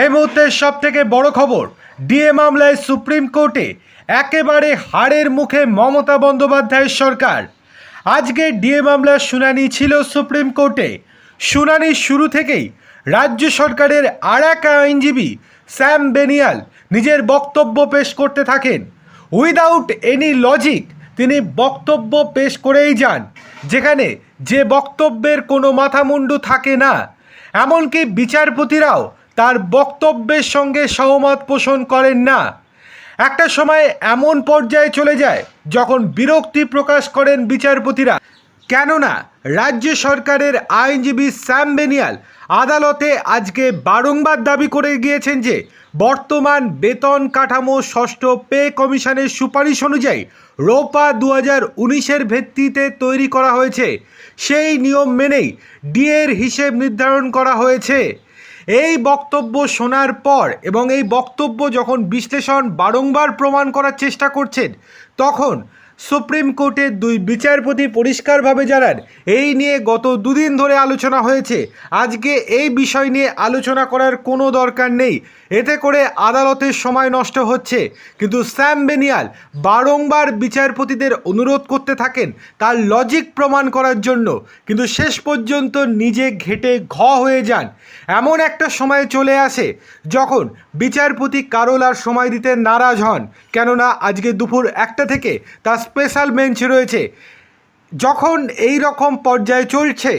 এই মুহূর্তে সব থেকে বড় খবর, ডিএ মামলায় সুপ্রিম কোর্টে একেবারে হাড়ের মুখে মমতা বন্দ্যোপাধ্যায়ের সরকার। আজকে ডিএ মামলার শুনানি ছিল সুপ্রিম কোর্টে। শুনানির শুরু থেকেই রাজ্য সরকারের আর এক আইনজীবী স্যাম বেনিয়াল নিজের বক্তব্য পেশ করতে থাকেন। উইদাউট এনি লজিক তিনি বক্তব্য পেশ করেই যান, যেখানে যে বক্তব্যের কোনো মাথামুন্ডু থাকে না। এমনকি বিচারপতিরাও তার বক্তব্যের সঙ্গে সহমত পোষণ করেন না। একটা সময় এমন পর্যায়ে চলে যায় যখন বিরক্তি প্রকাশ করেন বিচারপতিরা। কেননা রাজ্য সরকারের আইনজীবী স্যাম বেনিয়াল আদালতে আজকে বারংবার দাবি করে গিয়েছেন যে, বর্তমান বেতন কাঠামো ষষ্ঠ পে কমিশনের সুপারিশ অনুযায়ী রোপা দু হাজার উনিশের ভিত্তিতে তৈরি করা হয়েছে। সেই নিয়ম মেনেই ডিএর হিসেব নির্ধারণ করা হয়েছে। এই বক্তব্য শোনার পর এবং এই বক্তব্য যখন বিশ্লেষণ বারংবার প্রমাণ করার চেষ্টা করছেন, তখন সুপ্রিম কোর্টের দুই বিচারপতি পরিষ্কারভাবে জানান, এই নিয়ে গত দুদিন ধরে আলোচনা হয়েছে। আজকে এই বিষয় নিয়ে আলোচনা করার কোনো দরকার নেই। এতে করে আদালতের সময় নষ্ট হচ্ছে। কিন্তু স্যাম বেনিয়াল বারংবার বিচারপতিদের অনুরোধ করতে থাকেন তার লজিক প্রমাণ করার জন্য। কিন্তু শেষ পর্যন্ত নিজে ঘেটে ঘ হয়ে যান। এমন একটা সময় চলে আসে যখন বিচারপতি কারোল আর সময় দিতে নারাজ হন। কেননা আজকে দুপুর একটা থেকে তার স্পেশাল বেঞ্চ রয়েছে। যখন এই রকম পর্যায়ে চলছে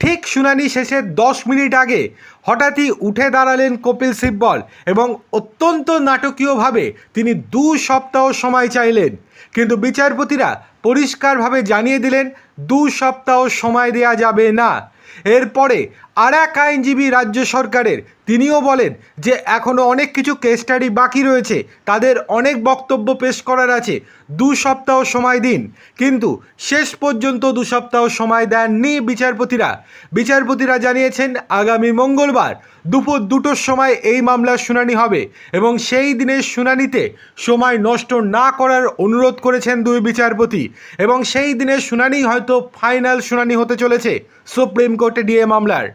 ঠিক শুনানি শেষের দশ মিনিট আগে হঠাৎই উঠে দাঁড়ালেন কপিল সিব্বল এবং অত্যন্ত নাটকীয়ভাবে তিনি দু সপ্তাহ সময় চাইলেন। কিন্তু বিচারপতিরা পরিষ্কারভাবে জানিয়ে দিলেন, দু সপ্তাহ সময় দেয়া যাবে না। এরপরে আর এক আইনজীবী রাজ্য সরকারের তিনিও বলেন যে এখনও অনেক কিছু কেস স্টাডি বাকি রয়েছে, তাদের অনেক বক্তব্য পেশ করার আছে, দু সপ্তাহ সময় দিন। কিন্তু শেষ পর্যন্ত দু সপ্তাহ সময় দেননি বিচারপতিরা। বিচারপতিরা জানিয়েছেন, আগামী মঙ্গলবার দুপুর দুটোর সময় এই মামলার শুনানি হবে এবং সেই দিনের শুনানিতে সময় নষ্ট না করার অনুরোধ করেছেন দুই বিচারপতি এবং সেই দিনের শুনানি হয়তো ফাইনাল শুনানি হতে চলেছে সুপ্রিম কোর্টে ডিএ মামলার।